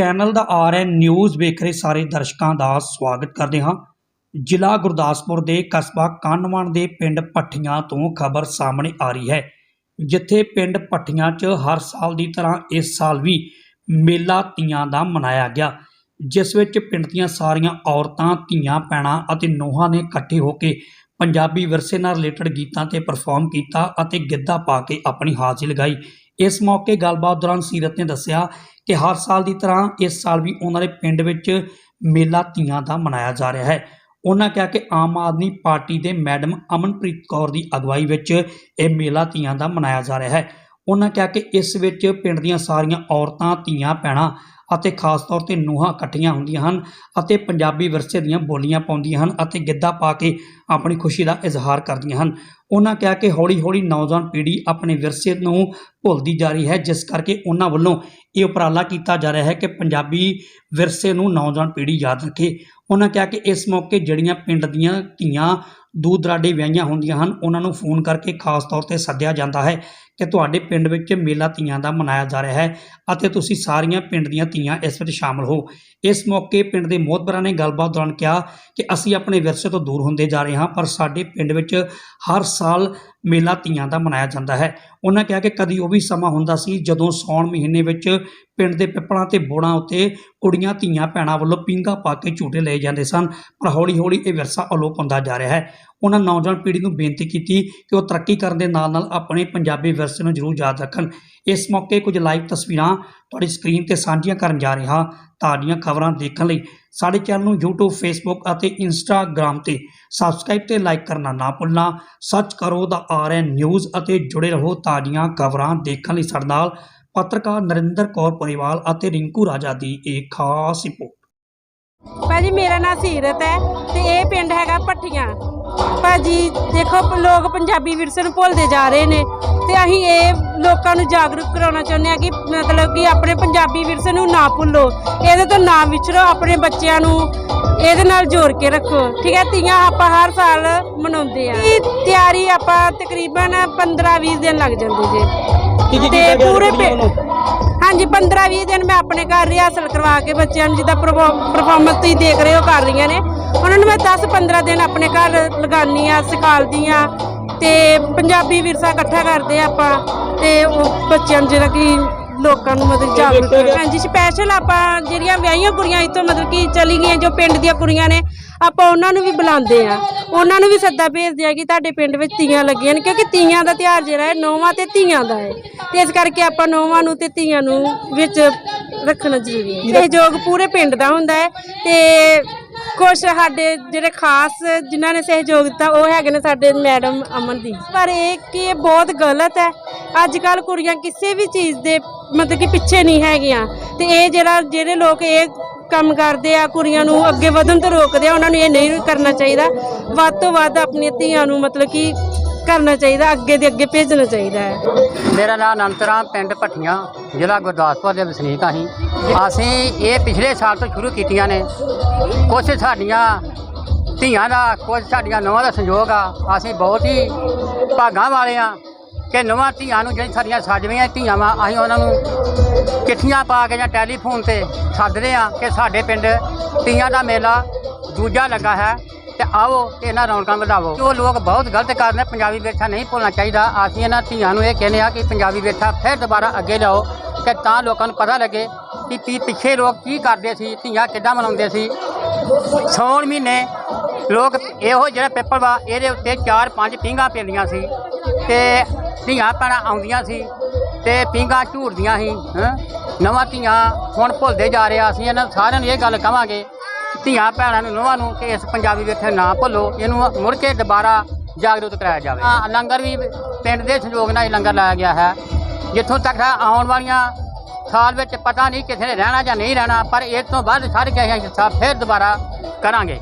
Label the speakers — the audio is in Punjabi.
Speaker 1: ਚੈਨਲ ਦਾ ਆਰਐਨ ਨਿਊਜ਼ ਵੇਖ ਰਹੇ ਸਾਰੇ ਦਰਸ਼ਕਾਂ ਦਾ ਸਵਾਗਤ ਕਰਦੇ ਹਾਂ। ਜ਼ਿਲ੍ਹਾ ਗੁਰਦਾਸਪੁਰ ਦੇ ਕਸਬਾ ਕਾਨਵਾਨ ਦੇ ਪਿੰਡ ਪੱਠੀਆਂ ਤੋਂ ਖਬਰ ਸਾਹਮਣੇ ਆ ਰਹੀ ਹੈ, ਜਿੱਥੇ ਪਿੰਡ ਪੱਠੀਆਂ 'ਚ ਹਰ ਸਾਲ ਦੀ ਤਰ੍ਹਾਂ ਇਸ ਸਾਲ ਵੀ ਮੇਲਾ ਤੀਆਂ ਦਾ ਮਨਾਇਆ ਗਿਆ, ਜਿਸ ਵਿੱਚ ਪਿੰਡ ਦੀਆਂ ਸਾਰੀਆਂ ਔਰਤਾਂ, ਧੀਆਂ, ਭੈਣਾਂ ਅਤੇ ਨੋਹਾਂ ਨੇ ਇਕੱਠੇ ਹੋ ਕੇ ਪੰਜਾਬੀ ਵਿਰਸੇ ਨਾਲ ਰਿਲੇਟਡ ਗੀਤਾਂ ਤੇ ਪਰਫਾਰਮ ਕੀਤਾ ਅਤੇ ਗਿੱਧਾ ਪਾ ਕੇ ਆਪਣੀ ਹਾਜ਼ਰੀ ਲਗਾਈ। ਇਸ ਮੌਕੇ ਗੱਲਬਾਤ ਦੌਰਾਨ ਸੀਰਤ ਨੇ ਦੱਸਿਆ ਕਿ ਹਰ ਸਾਲ ਦੀ ਤਰ੍ਹਾਂ ਇਸ ਸਾਲ ਵੀ ਉਹਨਾਂ ਦੇ ਪਿੰਡ ਵਿੱਚ ਮੇਲਾ ਧੀਆਂ ਦਾ ਮਨਾਇਆ ਜਾ ਰਿਹਾ ਹੈ। ਉਹਨਾਂ ਕਿਹਾ ਕਿ ਆਮ ਆਦਮੀ ਪਾਰਟੀ ਦੇ ਮੈਡਮ ਅਮਨਪ੍ਰੀਤ ਕੌਰ ਦੀ ਅਗਵਾਈ ਵਿੱਚ ਇਹ ਮੇਲਾ ਧੀਆਂ ਦਾ ਮਨਾਇਆ ਜਾ ਰਿਹਾ ਹੈ। ਉਹਨਾਂ ਕਿਹਾ ਕਿ ਇਸ ਵਿੱਚ ਪਿੰਡ ਦੀਆਂ ਸਾਰੀਆਂ ਔਰਤਾਂ, ਧੀਆਂ, ਭੈਣਾਂ ਅਤੇ ਖਾਸ ਤੌਰ ਤੇ ਨੂੰਹਾਂ ਇਕੱਠੀਆਂ ਹੁੰਦੀਆਂ ਹਨ ਅਤੇ ਪੰਜਾਬੀ ਵਿਰਸੇ ਦੀਆਂ ਬੋਲੀਆਂ ਪਾਉਂਦੀਆਂ ਹਨ ਅਤੇ ਗਿੱਧਾ ਪਾ ਕੇ ਆਪਣੀ ਖੁਸ਼ੀ ਦਾ ਇਜ਼ਹਾਰ ਕਰਦੀਆਂ ਹਨ। ਉਹਨਾਂ ਕਿਹਾ ਕਿ ਹੌਲੀ-ਹੌਲੀ ਨੌਜਵਾਨ ਪੀੜ੍ਹੀ ਆਪਣੇ ਵਿਰਸੇ ਨੂੰ ਭੁੱਲਦੀ ਜਾ ਰਹੀ ਹੈ, ਜਿਸ ਕਰਕੇ ਉਹਨਾਂ ਵੱਲੋਂ ਇਹ ਉਪਰਾਲਾ ਕੀਤਾ ਜਾ ਰਿਹਾ ਹੈ ਕਿ ਪੰਜਾਬੀ ਵਿਰਸੇ ਨੂੰ ਨੌਜਵਾਨ ਪੀੜ੍ਹੀ ਯਾਦ ਰੱਖੇ। ਉਹਨਾਂ ਕਿਹਾ ਕਿ ਇਸ ਮੌਕੇ ਜਿਹੜੀਆਂ ਪਿੰਡ ਦੀਆਂ ਧੀਆਂ ਦੂਰ ਦਰਾਡੇ ਵਿਆਹੀਆਂ ਹੁੰਦੀਆਂ ਹਨ, ਉਹਨਾਂ ਨੂੰ ਫੋਨ ਕਰਕੇ ਖਾਸ ਤੌਰ ਤੇ ਸੱਦਿਆ ਜਾਂਦਾ ਹੈ ਕਿ ਤੁਹਾਡੇ ਪਿੰਡ ਵਿੱਚ ਮੇਲਾ ਧੀਆਂ ਦਾ ਮਨਾਇਆ ਜਾ ਰਿਹਾ ਹੈ ਅਤੇ ਤੁਸੀਂ ਸਾਰੀਆਂ ਪਿੰਡ ਦੀਆਂ ਧੀਆਂ ਇਸ ਵਿੱਚ ਸ਼ਾਮਲ ਹੋ। ਇਸ ਮੌਕੇ ਪਿੰਡ ਦੇ ਮੋਹਤਬਰਾਂ ਨੇ ਗੱਲਬਾਤ ਦੌਰਾਨ ਕਿਹਾ ਕਿ ਅਸੀਂ ਆਪਣੇ ਵਿਰਸੇ ਤੋਂ ਦੂਰ ਹੁੰਦੇ ਜਾ ਰਹੇ ਹਾਂ, ਪਰ ਸਾਡੇ ਪਿੰਡ ਵਿੱਚ ਹਰ ਸਾਲ ਮੇਲਾ ਧੀਆਂ ਦਾ ਮਨਾਇਆ ਜਾਂਦਾ ਹੈ। ਉਹਨਾਂ ਕਿਹਾ ਕਿ ਕਦੀ ਉਹ ਵੀ ਸਮਾਂ ਹੁੰਦਾ ਸੀ ਜਦੋਂ ਸੌਣ ਮਹੀਨੇ ਵਿੱਚ ਪਿੰਡ ਦੇ ਪਿੱਪਲਾਂ ਤੇ ਬੋੜਾਂ ਉੱਤੇ ਕੁੜੀਆਂ ਧੀਆਂ ਭੈਣਾਂ ਵੱਲੋਂ ਪੀਂਘਾਂ ਪਾ ਕੇ ਝੂਟੇ ਲਏ ਜਾਂਦੇ ਸਨ, ਪਰ ਹੌਲੀ-ਹੌਲੀ ਇਹ ਵਿਰਸਾ ਅਲੋਪ ਹੁੰਦਾ ਜਾ ਰਿਹਾ ਹੈ। ਉਹਨਾਂ ਨੌਜਵਾਨ ਪੀੜ੍ਹੀ ਨੂੰ ਬੇਨਤੀ ਕੀਤੀ ਕਿ ਉਹ ਤਰੱਕੀ ਕਰਨ ਦੇ ਨਾਲ-ਨਾਲ ਆਪਣੇ ਪੰਜਾਬੀ ਵਿਰਸੇ ਨੂੰ ਜ਼ਰੂਰ ਯਾਦ ਰੱਖਣ। ਇਸ ਮੌਕੇ ਕੁਝ ਲਾਈਵ ਤਸਵੀਰਾਂ ਤੁਹਾਡੀ ਸਕਰੀਨ ਤੇ ਸਾਂਝੀਆਂ ਕਰਨ ਜਾ ਰਿਹਾ ਤਾਜ਼ੀਆਂ ਖਬਰਾਂ ਦੇਖਣ ਲਈ ਸਾਡੇ ਚੈਨਲ ਨੂੰ YouTube, Facebook ਅਤੇ Instagram ਤੇ ਸਬਸਕ੍ਰਾਈਬ ਤੇ ਲਾਈਕ ਕਰਨਾ ਨਾ ਭੁੱਲਣਾ। ਸਰਚ ਕਰੋ ਦਾ ਆਰਐਨ ਨਿਊਜ਼ ਅਤੇ ਜੁੜੇ ਰਹੋ ਤਾਜ਼ੀਆਂ ਖਬਰਾਂ ਦੇਖਣ ਲਈ ਸਾਡੇ ਨਾਲ ਪੱਤਰਕਾਰ ਨਰਿੰਦਰ ਕੌਰ ਪਰਿਵਾਲ ਅਤੇ ਰਿੰਕੂ ਰਾਜਾ ਦੀ ਇੱਕ ਖਾਸ ਰਿਪੋਰਟ।
Speaker 2: ਭਾਜੀ, ਮੇਰਾ ਨਾਮ ਸੀਰਤ ਹੈ ਤੇ ਇਹ ਪਿੰਡ ਹੈਗਾ ਪੱਠੀਆਂ ਭਾਜੀ ਦੇਖੋ ਲੋਕ ਪੰਜਾਬੀ ਵਿਰਸੇ ਨੂੰ ਭੁੱਲਦੇ ਜਾ ਰਹੇ ਨੇ ਤੇ ਅਸੀਂ ਇਹ ਲੋਕਾਂ ਨੂੰ ਜਾਗਰੂਕ ਕਰਾਉਣਾ ਚਾਹੁੰਦੇ ਹਾਂ ਕਿ ਮਤਲਬ ਕਿ ਆਪਣੇ ਪੰਜਾਬੀ ਵਿਰਸੇ ਨੂੰ ਨਾ ਭੁੱਲੋ। ਇਹਦੇ ਤੋਂ ਨਾ ਵਿਛੜੋ ਆਪਣੇ ਬੱਚਿਆਂ ਨੂੰ ਇਹਦੇ ਨਾਲ ਜੋੜ ਕੇ ਰੱਖੋ। ਠੀਕ ਹੈ ਤੀਆਂ ਆਪਾਂ ਹਰ ਸਾਲ ਮਨਾਉਂਦੇ ਆ ਇਹ ਤਿਆਰੀ ਆਪਾਂ ਤਕਰੀਬਨ 15-20 ਦਿਨ ਲੱਗ ਜਾਂਦੇ ਜੇ। ਤੇ ਪੂਰੇ ਹਾਂਜੀ 15 20 ਦਿਨ ਮੈਂ ਆਪਣੇ ਘਰ ਰਿਹਰਸਲ ਕਰਵਾ ਕੇ ਬੱਚਿਆਂ ਨੂੰ ਜਿੱਦਾਂ ਪਰਫਾਰਮੈਂਸ ਤੁਸੀਂ ਦੇਖ ਰਹੇ ਹੋ ਕਰ ਰਹੀਆਂ ਨੇ। ਉਹਨਾਂ ਨੂੰ ਮੈਂ 10 15 ਦਿਨ ਆਪਣੇ ਘਰ ਲਗਾਉਂਦੀ ਆ ਸਿਖਾਲਦੀ ਆ ਤੇ ਪੰਜਾਬੀ ਵਿਰਸਾ ਇਕੱਠਾ ਕਰਦੇ ਆ ਆਪਾਂ ਤੇ ਉਹ ਬੱਚਿਆਂ ਨੂੰ ਜਿਹੜਾ ਕਿ ਲੋਕਾਂ ਨੂੰ ਮਤਲਬ ਜਾਗਰੂਕ ਕਰ- ਹਾਂਜੀ ਸਪੈਸ਼ਲ ਆਪਾਂ ਜਿਹੜੀਆਂ ਵਿਆਹੀਆਂ ਕੁੜੀਆਂ ਇੱਥੋਂ ਮਤਲਬ ਕਿ ਚਲੀ ਗਈਆਂ ਜੋ ਪਿੰਡ ਦੀਆਂ ਕੁੜੀਆਂ ਨੇ ਆਪਾਂ ਉਹਨਾਂ ਨੂੰ ਵੀ ਬੁਲਾਉਂਦੇ ਆ ਉਹਨਾਂ ਨੂੰ ਵੀ ਸੱਦਾ ਭੇਜਦੇ ਆ ਕਿ ਤੁਹਾਡੇ ਪਿੰਡ ਵਿੱਚ ਤੀਆਂ ਲੱਗੀਆਂ ਨੇ ਕਿਉਂਕਿ ਤੀਆਂ ਦਾ ਤਿਉਹਾਰ ਜਿਹੜਾ ਹੈ ਨੌਵਾਂ ਤੇ ਧੀਆਂ ਦਾ ਹੈ। ਤੇ ਇਸ ਕਰਕੇ ਆਪਾਂ ਨੌਵਾਂ ਨੂੰ ਤੇ ਧੀਆਂ ਨੂੰ ਵਿੱਚ ਰੱਖਣਾ ਜ਼ਰੂਰੀ ਹੈ। ਸਹਿਯੋਗ ਪੂਰੇ ਪਿੰਡ ਦਾ ਹੁੰਦਾ ਹੈ ਤੇ ਕੁਝ ਸਾਡੇ ਜਿਹੜੇ ਖਾਸ ਜਿਨ੍ਹਾਂ ਨੇ ਸਹਿਯੋਗ ਦਿੱਤਾ, ਉਹ ਹੈਗੇ ਨੇ ਸਾਡੇ ਮੈਡਮ ਅਮਨਦੀਪ ਪਰ ਇਹ ਕਿ ਇਹ ਬਹੁਤ ਗਲਤ ਹੈ। ਅੱਜ ਕੱਲ ਕੁੜੀਆਂ ਕਿਸੇ ਵੀ ਚੀਜ਼ ਦੇ ਮਤਲਬ ਕਿ ਪਿੱਛੇ ਨਹੀਂ ਹੈਗੀਆਂ। ਤੇ ਇਹ ਜਿਹੜਾ, ਜਿਹੜੇ ਲੋਕ ਇਹ ਕੰਮ ਕਰਦੇ ਆ, ਕੁੜੀਆਂ ਨੂੰ ਅੱਗੇ ਵਧਣ ਤੋਂ ਰੋਕਦੇ ਆ, ਉਹਨਾਂ ਨੂੰ ਇਹ ਨਹੀਂ ਕਰਨਾ ਚਾਹੀਦਾ। ਵੱਧ ਤੋਂ ਵੱਧ ਆਪਣੀਆਂ ਧੀਆਂ ਨੂੰ ਮਤਲਬ ਕਿ ਕਰਨਾ ਚਾਹੀਦਾ, ਅੱਗੇ ਦੇ ਅੱਗੇ ਭੇਜਣਾ ਚਾਹੀਦਾ ਹੈ।
Speaker 3: ਮੇਰਾ ਨਾਮ ਅਨੰਤਰਾਮ, ਪਿੰਡ ਭੱਠੀਆਂ, ਜ਼ਿਲ੍ਹਾ ਗੁਰਦਾਸਪੁਰ ਦੇ ਵਸਨੀਕ ਹਾਂ ਅਸੀਂ ਇਹ ਪਿਛਲੇ ਸਾਲ ਤੋਂ ਸ਼ੁਰੂ ਕੀਤੀਆਂ ਨੇ। ਕੁਝ ਸਾਡੀਆਂ ਧੀਆਂ ਦਾ ਕੁਝ ਸਾਡੀਆਂ ਨਵਾਂ ਦਾ ਸੰਯੋਗ ਆ। ਅਸੀਂ ਬਹੁਤ ਹੀ ਭਾਗਾਂ ਵਾਲੇ ਆ ਕਿ ਨਵਾਂ ਧੀਆਂ ਨੂੰ ਜਿਹੜੀ ਸਾਡੀਆਂ ਸਾਜਵੀਆਂ ਧੀਆਂ ਵਾ ਅਸੀਂ ਉਹਨਾਂ ਨੂੰ ਚਿੱਠੀਆਂ ਪਾ ਕੇ ਜਾਂ ਟੈਲੀਫੋਨ ਤੇ ਸੱਦਦੇ ਆ ਕਿ ਸਾਡੇ ਪਿੰਡ ਧੀਆਂ ਦਾ ਮੇਲਾ ਦੂਜਾ ਲੱਗਾ ਹੈ। ਤੇ ਆਓ ਤੇ ਇਹਨਾਂ ਰੌਣਕਾਂ ਵਧਾਵੋ। ਜੋ ਲੋਕ ਬਹੁਤ ਗਲਤ ਕਰ ਰਹੇ ਪੰਜਾਬੀ ਵਿਰਸਾ ਨਹੀਂ ਭੁੱਲਣਾ ਚਾਹੀਦਾ। ਅਸੀਂ ਇਹਨਾਂ ਧੀਆਂ ਨੂੰ ਇਹ ਕਹਿੰਦੇ ਆ ਕਿ ਪੰਜਾਬੀ ਵਿਰਸਾ ਫਿਰ ਦੁਬਾਰਾ ਅੱਗੇ ਲਿਆਓ ਕਿ ਤਾਂ ਲੋਕਾਂ ਨੂੰ ਪਤਾ ਲੱਗੇ ਕਿ ਪੀ ਪਿੱਛੇ ਲੋਕ ਕੀ ਕਰਦੇ ਸੀ, ਧੀਆਂ ਕਿੱਦਾਂ ਮਨਾਉਂਦੇ ਸੀ। ਸੌਣ ਮਹੀਨੇ ਲੋਕ ਇਹੋ ਜਿਹੜਾ ਪੇਪਰ ਵਾ, ਇਹਦੇ ਉੱਤੇ ਚਾਰ ਪੰਜ ਪੀਂਘਾਂ ਪੈਂਦੀਆਂ ਸੀ ਤੇ ਧੀਆਂ ਭੈਣਾਂ ਆਉਂਦੀਆਂ ਸੀ ਤੇ ਪੀਂਘਾਂ ਝੂਰਦੀਆਂ ਸੀ ਨਵਾਂ ਧੀਆਂ ਹੁਣ ਭੁੱਲਦੇ ਜਾ ਰਹੇ ਆ ਅਸੀਂ ਇਹਨਾਂ ਸਾਰਿਆਂ ਨੂੰ ਇਹ ਗੱਲ ਕਵਾਂਗੇ ਧੀਆਂ ਭੈਣਾਂ ਨੂੰ ਨਵਾਂ ਨੂੰ ਕਿ ਇਸ ਪੰਜਾਬੀ ਵਿਰਸੇ ਨਾ ਭੁੱਲੋ ਇਹਨੂੰ ਮੁੜ ਕੇ ਦੁਬਾਰਾ ਜਾਗਰੂਕ ਕਰਾਇਆ ਜਾਵੇ। ਹਾਂ। ਲੰਗਰ ਵੀ ਪਿੰਡ ਦੇ ਸਹਿਯੋਗ ਨਾਲ ਹੀ ਲੰਗਰ ਲਾਇਆ ਗਿਆ ਹੈ। ਜਿੱਥੋਂ ਤੱਕ ਆਉਣ ਵਾਲੀਆਂ ਸਾਲ ਵਿੱਚ ਪਤਾ ਨਹੀਂ ਕਿਸੇ ਨੇ ਰਹਿਣਾ ਜਾਂ ਨਹੀਂ ਰਹਿਣਾ ਪਰ ਇਸ ਤੋਂ ਬਾਅਦ ਸਾਰੇ ਕਿਸੇ ਹਿੱਸਾ ਫਿਰ ਦੁਬਾਰਾ ਕਰਾਂਗੇ।